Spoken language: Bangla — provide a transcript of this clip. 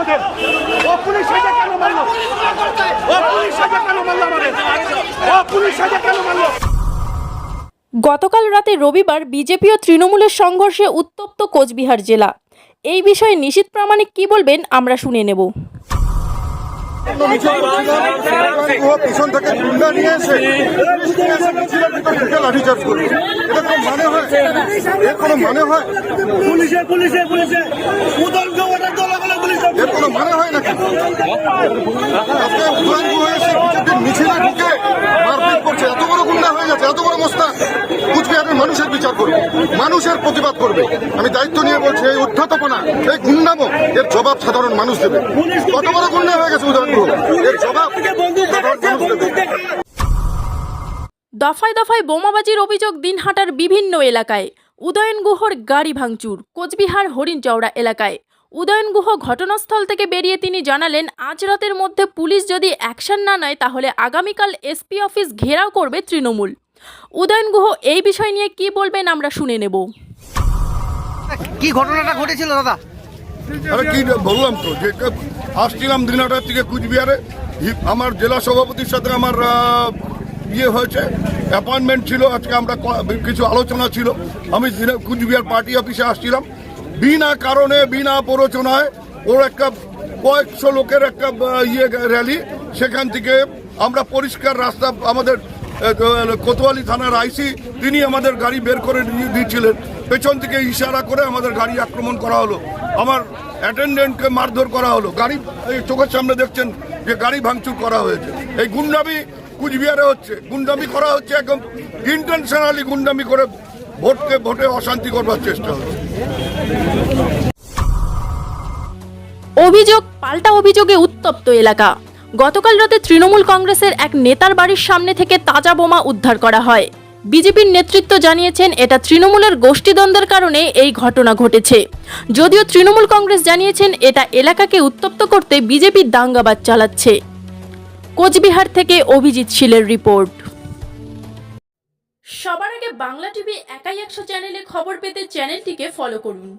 আমাদের। ও পুলিশ সাজা কেন মারলো। ও পুলিশ সাজা কেন মারলো আমাদের। ও পুলিশ সাজা কেন মারলো। গতকাল রাতে রবিবার বিজেপি ও তৃণমূলের সংঘর্ষে উত্তপ্ত কোচবিহার জেলা। এই বিষয়ে নিশীত প্রামাণিক কি বলবেন আমরা শুনে নেব। ও পিছন থেকে গুন্ডা নিয়ে এসে পুলিশ। নিয়ে এসে মিছিলের ভিতর ঢুকে লাঠিচার্জ করবে এটা কোনো মানে হয় এর কোনো মানে হয় পুলিশে পুলিশে পুলিশে উদলকে ওটা দলাগুলো পুলিশ এর কোনো মানে হয় নাকি আজকে উদয়নগু হয়ে এসে বিজেপির মানুষের প্রতিবাদ করবে আমি দায়িত্ব নিয়ে বলছি এই এই গুন্ডামো এর জবাব সাধারণ মানুষ দেবে কত বড় গুন্ডা হয়ে গেছে উদয়নগু এর জবাব দফায় দফায় বোমাবাজির অভিযোগ দিনহাটার বিভিন্ন এলাকায়। উদয়ন গুহর গাড়ি ভাঙচুর, কোচবিহার হরিণচৌড়া এলাকায়। উদয়ন গুহ ঘটনাস্থল থেকে বেরিয়ে তিনি জানালেন আজ রাতের মধ্যে পুলিশ যদি অ্যাকশন না নেয় তাহলে আগামীকাল এসপি অফিস ঘেরাও করবে তৃণমূল। উদয়ন গুহ এই বিষয় নিয়ে কি বলবেন আমরা শুনে নেব। কি ঘটনাটা ঘটেছিল দাদা? আরে কি বললাম তো যে আসছিলাম দিনাটার থেকে কুচবিহারে। আমার জেলা সভাপতির সাথে আমার ইয়ে হয়েছে অ্যাপয়েন্টমেন্ট ছিল আজকে আমরা কিছু আলোচনা ছিল। আমি কুচবিহার পার্টি অফিসে আসছিলাম। বিনা কারণে, বিনা প্ররোচনায় ওর একটা কয়েকশো লোকের একটা ইয়ে র্যালি। সেখান থেকে আমরা পরিষ্কার রাস্তা, আমাদের কোতোয়ালি থানার আইসি, তিনি আমাদের গাড়ি বের করে দিয়েছিলেন পেছন থেকে ইশারা করে আমাদের গাড়ি আক্রমণ করা হলো। আমার অ্যাটেন্ডেন্টকে মারধর করা হলো। গাড়ি চোখের সামনে দেখছেন যে গাড়ি ভাঙচুর করা হয়েছে। এই গুন্ডামি কুচবিহারে হচ্ছে। গুন্ডামি করা হচ্ছে একদম ইন্টেনশনালি গুন্ডামি করে ভোটকে ভোটে অশান্তি করবার চেষ্টা হচ্ছে। অভিযোগ, পাল্টা অভিযোগে উত্তপ্ত এলাকা। গতকাল রাতে তৃণমূল কংগ্রেসের এক নেতার বাড়ির সামনে থেকে তাজা বোমা উদ্ধার করা হয়। বিজেপির নেতৃত্ব জানিয়েছেন, এটা তৃণমূলের গোষ্ঠীদ্বন্দ্বের কারণে এই ঘটনা ঘটেছে। যদিও তৃণমূল কংগ্রেস জানিয়েছেন, এটা এলাকাকে উত্তপ্ত করতে বিজেপি দাঙ্গাবাদ চালাচ্ছে। কোচবিহার থেকে অভিজিৎ শীলের রিপোর্ট। বাংলা টিভি একাই একশো চ্যানেলে খবর পেতে চ্যানেলটিকে ফলো করুন।